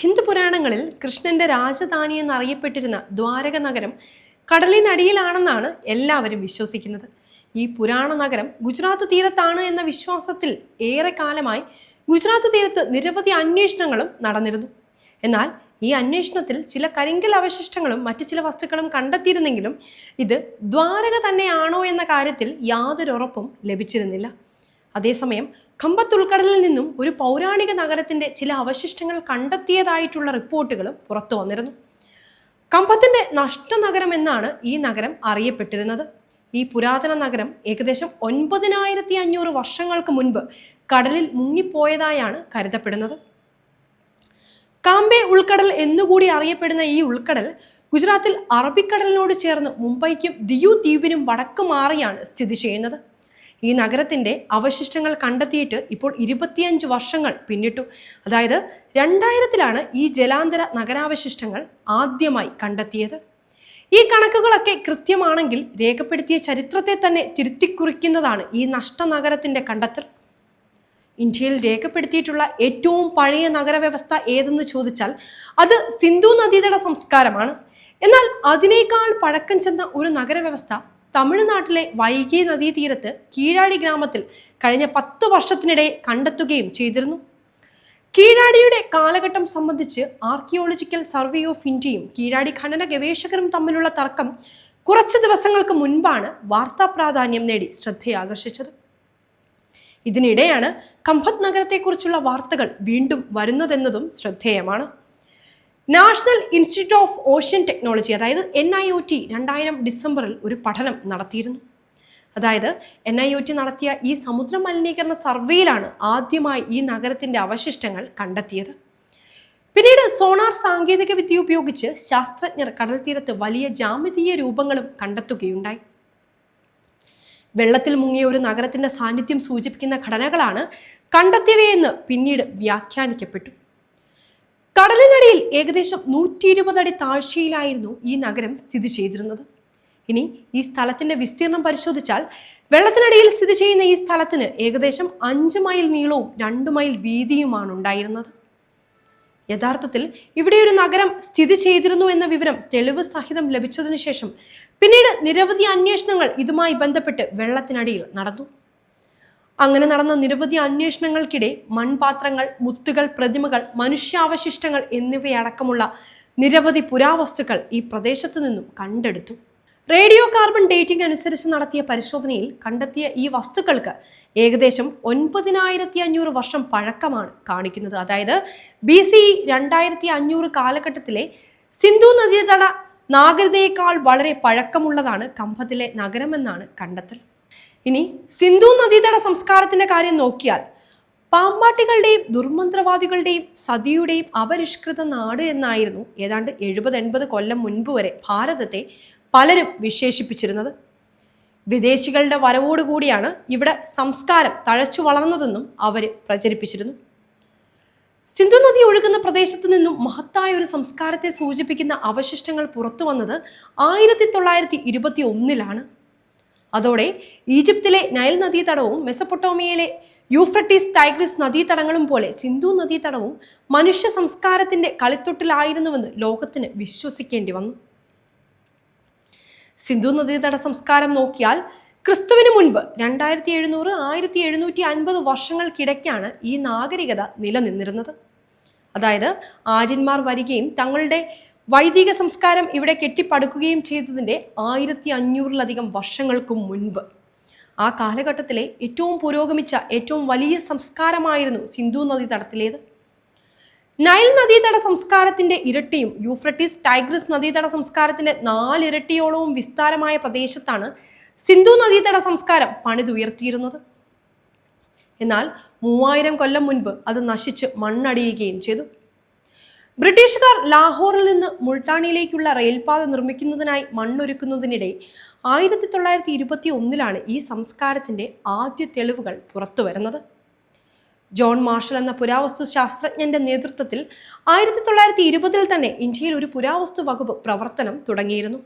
ഹിന്ദു പുരാണങ്ങളിൽ കൃഷ്ണന്റെ രാജധാനി എന്നറിയപ്പെട്ടിരുന്ന ദ്വാരക നഗരം കടലിനടിയിലാണെന്നാണ് എല്ലാവരും വിശ്വസിക്കുന്നത്. ഈ പുരാണ നഗരം ഗുജറാത്ത് തീരത്താണ് എന്ന വിശ്വാസത്തിൽ ഏറെ കാലമായി ഗുജറാത്ത് തീരത്ത് നിരവധി അന്വേഷണങ്ങളും നടന്നിരുന്നു. എന്നാൽ ഈ അന്വേഷണത്തിൽ ചില കരിങ്കൽ അവശിഷ്ടങ്ങളും മറ്റു ചില വസ്തുക്കളും കണ്ടെത്തിയിരുന്നെങ്കിലും ഇത് ദ്വാരക തന്നെയാണോ എന്ന കാര്യത്തിൽ യാതൊരു ഉറപ്പും ലഭിച്ചിരുന്നില്ല. അതേസമയം ഖമ്പത്ത് ഉൾക്കടലിൽ നിന്നും ഒരു പൗരാണിക നഗരത്തിന്റെ ചില അവശിഷ്ടങ്ങൾ കണ്ടെത്തിയതായിട്ടുള്ള റിപ്പോർട്ടുകളും പുറത്തു വന്നിരുന്നു. കമ്പത്തിന്റെ നഷ്ടനഗരം എന്നാണ് ഈ നഗരം അറിയപ്പെട്ടിരുന്നത്. ഈ പുരാതന നഗരം ഏകദേശം ഒൻപതിനായിരത്തി അഞ്ഞൂറ് വർഷങ്ങൾക്ക് മുൻപ് കടലിൽ മുങ്ങിപ്പോയതായാണ് കരുതപ്പെടുന്നത്. കാമ്പെ ഉൾക്കടൽ എന്നുകൂടി അറിയപ്പെടുന്ന ഈ ഉൾക്കടൽ ഗുജറാത്തിൽ അറബിക്കടലിനോട് ചേർന്ന് മുംബൈക്കും ദിയു ദ്വീപിനും വടക്ക് മാറിയാണ് സ്ഥിതി ചെയ്യുന്നത്. ഈ നഗരത്തിന്റെ അവശിഷ്ടങ്ങൾ കണ്ടെത്തിയിട്ട് ഇപ്പോൾ ഇരുപത്തിയഞ്ച് വർഷങ്ങൾ പിന്നിട്ടു. അതായത് രണ്ടായിരത്തിലാണ് ഈ ജലാന്തര നഗരാവശിഷ്ടങ്ങൾ ആദ്യമായി കണ്ടെത്തിയത്. ഈ കണക്കുകളൊക്കെ കൃത്യമാണെങ്കിൽ രേഖപ്പെടുത്തിയ ചരിത്രത്തെ തന്നെ തിരുത്തിക്കുറിക്കുന്നതാണ് ഈ നഷ്ട നഗരത്തിന്റെ കണ്ടെത്തൽ. ഇന്ത്യയിൽ രേഖപ്പെടുത്തിയിട്ടുള്ള ഏറ്റവും പഴയ നഗരവ്യവസ്ഥ ഏതെന്ന് ചോദിച്ചാൽ അത് സിന്ധു നദീതട സംസ്കാരമാണ്. എന്നാൽ അതിനേക്കാൾ പഴക്കം ചെന്ന ഒരു നഗരവ്യവസ്ഥ തമിഴ്നാട്ടിലെ വൈകി നദീതീരത്ത് കീഴാടി ഗ്രാമത്തിൽ കഴിഞ്ഞ പത്ത് വർഷത്തിനിടെ കണ്ടെത്തുകയും ചെയ്തിരുന്നു. കീഴാടിയുടെ കാലഘട്ടം സംബന്ധിച്ച് ആർക്കിയോളജിക്കൽ സർവേ ഓഫ് ഇന്ത്യയും കീഴാടി ഖനന ഗവേഷകരും തമ്മിലുള്ള തർക്കം കുറച്ച് ദിവസങ്ങൾക്ക് മുൻപാണ് വാർത്താ പ്രാധാന്യം നേടി ശ്രദ്ധയാകർഷിച്ചത് ഇതിനിടെയാണ് കമ്പത് നഗരത്തെക്കുറിച്ചുള്ള വാർത്തകൾ വീണ്ടും വരുന്നതെന്നതും ശ്രദ്ധേയമാണ്. National institute of ocean technology അതായത് എൻ ഐ ഒ ടി രണ്ടായിരം ഡിസംബറിൽ ഒരു പഠനം നടത്തിയിരുന്നു. അതായത് എൻ ഐ ഒ ടി നടത്തിയ ഈ സമുദ്ര മലിനീകരണ സർവേയിലാണ് ആദ്യമായി ഈ നഗരത്തിന്റെ അവശിഷ്ടങ്ങൾ കണ്ടെത്തിയത്. പിന്നീട് സോണാർ സാങ്കേതിക വിദ്യ ഉപയോഗിച്ച് ശാസ്ത്രജ്ഞർ കടൽ തീരത്ത് വലിയ ജാമിതീയ രൂപങ്ങളും കണ്ടെത്തുകയുണ്ടായി. വെള്ളത്തിൽ മുങ്ങിയ ഒരു നഗരത്തിന്റെ സാന്നിധ്യം സൂചിപ്പിക്കുന്ന ഘടനകളാണ് കണ്ടെത്തിയവയെന്ന് പിന്നീട് വ്യാഖ്യാനിക്കപ്പെട്ടു. കടലിനടിയിൽ ഏകദേശം നൂറ്റി ഇരുപത് അടി താഴ്ചയിലായിരുന്നു ഈ നഗരം സ്ഥിതി ചെയ്തിരുന്നത്. ഇനി ഈ സ്ഥലത്തിന്റെ വിസ്തീർണം പരിശോധിച്ചാൽ വെള്ളത്തിനടിയിൽ സ്ഥിതി ചെയ്യുന്ന ഈ സ്ഥലത്തിന് ഏകദേശം അഞ്ച് മൈൽ നീളവും രണ്ട് മൈൽ വീതിയുമാണ് ഉണ്ടായിരുന്നത്. യഥാർത്ഥത്തിൽ ഇവിടെ ഒരു നഗരം സ്ഥിതി ചെയ്തിരുന്നു എന്ന വിവരം തെളിവ് സഹിതം ലഭിച്ചതിനു ശേഷം പിന്നീട് നിരവധി അന്വേഷണങ്ങൾ ഇതുമായി ബന്ധപ്പെട്ട് വെള്ളത്തിനടിയിൽ നടന്നു. അങ്ങനെ നടന്ന നിരവധി അന്വേഷണങ്ങൾക്കിടെ മൺപാത്രങ്ങൾ മുത്തുകൾ പ്രതിമകൾ മനുഷ്യാവശിഷ്ടങ്ങൾ എന്നിവയടക്കമുള്ള നിരവധി പുരാവസ്തുക്കൾ ഈ പ്രദേശത്തു നിന്നും കണ്ടെടുത്തു. റേഡിയോ കാർബൺ ഡേറ്റിംഗ് അനുസരിച്ച് നടത്തിയ പരിശോധനയിൽ കണ്ടെത്തിയ ഈ വസ്തുക്കൾക്ക് ഏകദേശം ഒൻപതിനായിരത്തി അഞ്ഞൂറ് വർഷം പഴക്കമാണ് കാണിക്കുന്നത്. അതായത് ബി സി രണ്ടായിരത്തി അഞ്ഞൂറ് കാലഘട്ടത്തിലെ സിന്ധു നദീതട നാഗരികതയേക്കാൾ വളരെ പഴക്കമുള്ളതാണ് കമ്പത്തിലെ നഗരമെന്നാണ് കണ്ടെത്തൽ. ഇനി സിന്ധു നദീതട സംസ്കാരത്തിന്റെ കാര്യം നോക്കിയാൽ പാമ്പാട്ടികളുടെയും ദുർമന്ത്രവാദികളുടെയും സതിയുടെയും അപരിഷ്കൃത നാട് എന്നായിരുന്നു ഏതാണ്ട് എഴുപത് എൺപത് കൊല്ലം മുൻപ് വരെ ഭാരതത്തെ പലരും വിശേഷിപ്പിച്ചിരുന്നത്. വിദേശികളുടെ വരവോടുകൂടിയാണ് ഇവിടെ സംസ്കാരം തഴച്ചു വളർന്നതെന്നും അവർ പ്രചരിപ്പിച്ചിരുന്നു. സിന്ധു നദി ഒഴുകുന്ന പ്രദേശത്തു നിന്നും മഹത്തായ ഒരു സംസ്കാരത്തെ സൂചിപ്പിക്കുന്ന അവശിഷ്ടങ്ങൾ പുറത്തു വന്നത് ആയിരത്തി തൊള്ളായിരത്തി ഇരുപത്തി ഒന്നിലാണ്. അതോടെ ഈജിപ്തിലെ നൈൽ നദീതടവും മെസപ്പൊട്ടോമിയയിലെ യൂഫ്രട്ടീസ് ടൈഗ്രിസ് നദീതടങ്ങളും പോലെ സിന്ധു നദീതടവും മനുഷ്യ സംസ്കാരത്തിന്റെ കളിത്തൊട്ടിലായിരുന്നുവെന്ന് ലോകത്തിന് വിശ്വസിക്കേണ്ടി വന്നു. സിന്ധു നദീതട സംസ്കാരം നോക്കിയാൽ ക്രിസ്തുവിന് മുൻപ് രണ്ടായിരത്തി എഴുന്നൂറ് ആയിരത്തി എഴുന്നൂറ്റി അൻപത് വർഷങ്ങൾക്കിടയ്ക്കാണ് ഈ നാഗരികത നിലനിന്നിരുന്നത്. അതായത് ആര്യന്മാർ വരികയും തങ്ങളുടെ വൈദിക സംസ്കാരം ഇവിടെ കെട്ടിപ്പടുക്കുകയും ചെയ്തതിന്റെ ആയിരത്തി അഞ്ഞൂറിലധികം വർഷങ്ങൾക്ക് മുൻപ്. ആ കാലഘട്ടത്തിലെ ഏറ്റവും പുരോഗമിച്ച ഏറ്റവും വലിയ സംസ്കാരമായിരുന്നു സിന്ധു നദീതടത്തിലേത് നൈൽ നദീതട സംസ്കാരത്തിന്റെ ഇരട്ടിയും യൂഫ്രട്ടീസ് ടൈഗ്രിസ് നദീതട സംസ്കാരത്തിന്റെ നാലിരട്ടിയോളവും വിസ്താരമായ പ്രദേശത്താണ് സിന്ധു നദീതട സംസ്കാരം പണിതുയർത്തിയിരുന്നത്. എന്നാൽ മൂവായിരം കൊല്ലം മുൻപ് അത് നശിച്ച് മണ്ണടിയുകയും ചെയ്തു. ബ്രിട്ടീഷുകാർ ലാഹോറിൽ നിന്ന് മുൾട്ടാണിയിലേക്കുള്ള റെയിൽപാത നിർമ്മിക്കുന്നതിനായി മണ്ണൊരുക്കുന്നതിനിടെ ആയിരത്തി തൊള്ളായിരത്തി ഇരുപത്തി ഒന്നിലാണ് ഈ സംസ്കാരത്തിന്റെ ആദ്യ തെളിവുകൾ പുറത്തു വരുന്നത് ജോൺ മാർഷൽ എന്ന പുരാവസ്തു ശാസ്ത്രജ്ഞന്റെ നേതൃത്വത്തിൽ ആയിരത്തി തൊള്ളായിരത്തി ഇരുപതിൽ തന്നെ ഇന്ത്യയിൽ ഒരു പുരാവസ്തു വകുപ്പ് പ്രവർത്തനം തുടങ്ങിയിരുന്നു.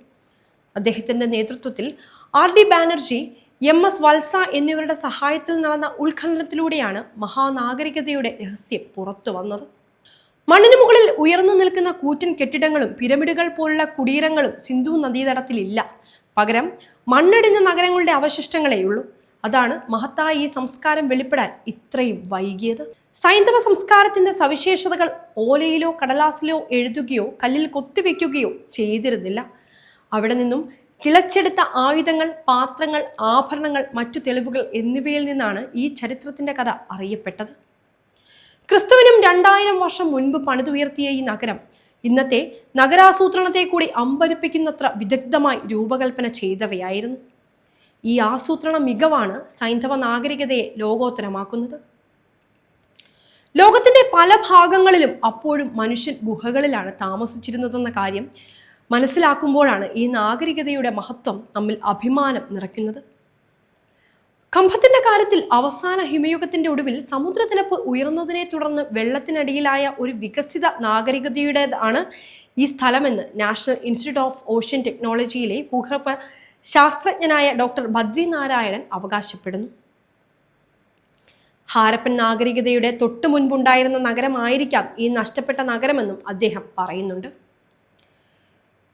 അദ്ദേഹത്തിന്റെ നേതൃത്വത്തിൽ R D Banerjee M S Vatsa എന്നിവരുടെ സഹായത്തിൽ നടന്ന ഉത്ഖനനത്തിലൂടെയാണ് മഹാനാഗരികതയുടെ രഹസ്യം പുറത്തു വന്നത് മണ്ണിന് മുകളിൽ ഉയർന്നു നിൽക്കുന്ന കൂറ്റൻ കെട്ടിടങ്ങളും പിരമിഡുകൾ പോലുള്ള കുടീരങ്ങളും സിന്ധു നദീതടത്തിലില്ല. പകരം മണ്ണടിഞ്ഞ നഗരങ്ങളുടെ അവശിഷ്ടങ്ങളെയുള്ളൂ. അതാണ് മഹത്തായ ഈ സംസ്കാരം വെളിപ്പെടാൻ ഇത്രയും വൈകിയത്. സൈന്ധവ സംസ്കാരത്തിന്റെ സവിശേഷതകൾ ഓലയിലോ കടലാസിലോ എഴുതുകയോ കല്ലിൽ കൊത്തിവെക്കുകയോ ചെയ്തിരുന്നില്ല. അവിടെ നിന്നും കിളച്ചെടുത്ത ആയുധങ്ങൾ പാത്രങ്ങൾ ആഭരണങ്ങൾ മറ്റു തെളിവുകൾ എന്നിവയിൽ നിന്നാണ് ഈ ചരിത്രത്തിന്റെ കഥ അറിയപ്പെട്ടത്. ക്രിസ്തുവിനും രണ്ടായിരം വർഷം മുൻപ് പണിതുയർത്തിയ ഈ നഗരം ഇന്നത്തെ നഗരാസൂത്രണത്തെ കൂടി അമ്പരിപ്പിക്കുന്നത്ര വിദഗ്ധമായി രൂപകൽപ്പന ചെയ്തവയായിരുന്നു. ഈ ആസൂത്രണ മികവാണ് സൈന്ധവ നാഗരികതയെ ലോകോത്തരമാക്കുന്നത്. ലോകത്തിന്റെ പല ഭാഗങ്ങളിലും അപ്പോഴും മനുഷ്യൻ ഗുഹകളിലാണ് താമസിച്ചിരുന്നതെന്ന കാര്യം മനസ്സിലാക്കുമ്പോഴാണ് ഈ നാഗരികതയുടെ മഹത്വം നമ്മിൽ അഭിമാനം നിറയ്ക്കുന്നത്. കമ്പത്തിന്റെ കാലത്തിൽ അവസാന ഹിമയുഗത്തിന്റെ ഒടുവിൽ സമുദ്രനിരപ്പ് ഉയർന്നതിനെ തുടർന്ന് വെള്ളത്തിനടിയിലായ ഒരു വികസിത നാഗരികതയുടേതാണ് ഈ സ്ഥലമെന്ന് നാഷണൽ ഇൻസ്റ്റിറ്റ്യൂട്ട് ഓഫ് ഓഷ്യൻ ടെക്നോളജിയിലെ ഭൂഗർഭ ശാസ്ത്രജ്ഞനായ ഡോക്ടർ ബദ്രി നാരായണൻ അവകാശപ്പെടുന്നു. ഹാരപ്പൻ നാഗരികതയുടെ തൊട്ടു മുൻപുണ്ടായിരുന്ന നഗരമായിരിക്കാം ഈ നഷ്ടപ്പെട്ട നഗരമെന്നും അദ്ദേഹം പറയുന്നുണ്ട്.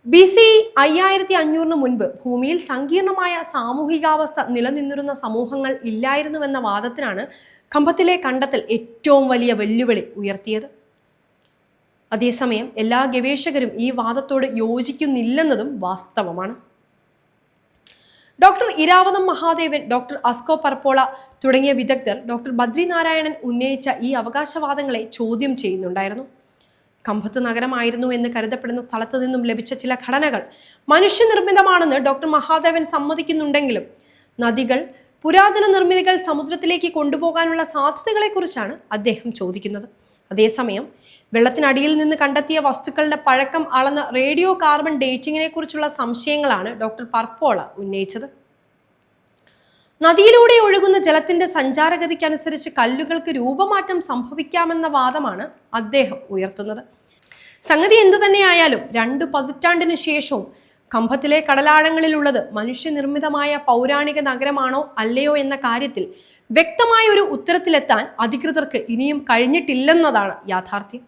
ബി സി അയ്യായിരത്തി അഞ്ഞൂറിന് മുൻപ് ഭൂമിയിൽ സങ്കീർണമായ സാമൂഹികാവസ്ഥ നിലനിന്നിരുന്ന സമൂഹങ്ങൾ ഇല്ലായിരുന്നുവെന്ന വാദത്തിനാണ് കമ്പത്തിലെ കണ്ടെത്തൽ ഏറ്റവും വലിയ വെല്ലുവിളി ഉയർത്തിയത്. അതേസമയം എല്ലാ ഗവേഷകരും ഈ വാദത്തോട് യോജിക്കുന്നില്ലെന്നതും വാസ്തവമാണ്. Doctor Iravatham Mahadevan doctor Asko Parpola തുടങ്ങിയ വിദഗ്ധർ ഡോക്ടർ ബദ്രിനാരായണൻ ഉന്നയിച്ച ഈ അവകാശവാദങ്ങളെ ചോദ്യം ചെയ്യുന്നുണ്ടായിരുന്നു. കമ്പത്ത് നഗരമായിരുന്നു എന്ന് കരുതപ്പെടുന്ന സ്ഥലത്തു നിന്നും ലഭിച്ച ചില ഘടനകൾ മനുഷ്യനിർമ്മിതമാണെന്ന് ഡോക്ടർ മഹാദേവൻ സമ്മതിക്കുന്നുണ്ടെങ്കിലും നദികൾ പുരാതന നിർമ്മിതികൾ സമുദ്രത്തിലേക്ക് കൊണ്ടുപോകാനുള്ള സാധ്യതകളെക്കുറിച്ചാണ് അദ്ദേഹം ചോദിക്കുന്നത്. അതേസമയം വെള്ളത്തിനടിയിൽ നിന്ന് കണ്ടെത്തിയ വസ്തുക്കളുടെ പഴക്കം അളന്ന റേഡിയോ കാർബൺ ഡേറ്റിങ്ങിനെ കുറിച്ചുള്ള സംശയങ്ങളാണ് ഡോക്ടർ പർപ്പോള ഉന്നയിച്ചത്. നദിയിലൂടെ ഒഴുകുന്ന ജലത്തിന്റെ സഞ്ചാരഗതിക്കനുസരിച്ച് കല്ലുകൾക്ക് രൂപമാറ്റം സംഭവിക്കാമെന്ന വാദമാണ് അദ്ദേഹം ഉയർത്തുന്നത്. സംഗതി എന്തു തന്നെയായാലും രണ്ടു പതിറ്റാണ്ടിനു ശേഷവും കമ്പത്തിലെ കടലാഴങ്ങളിലുള്ളത് മനുഷ്യനിർമ്മിതമായ പൗരാണിക നഗരമാണോ അല്ലയോ എന്ന കാര്യത്തിൽ വ്യക്തമായ ഒരു ഉത്തരത്തിലെത്താൻ അധികൃതർക്ക് ഇനിയും കഴിഞ്ഞിട്ടില്ലെന്നതാണ് യാഥാർത്ഥ്യം.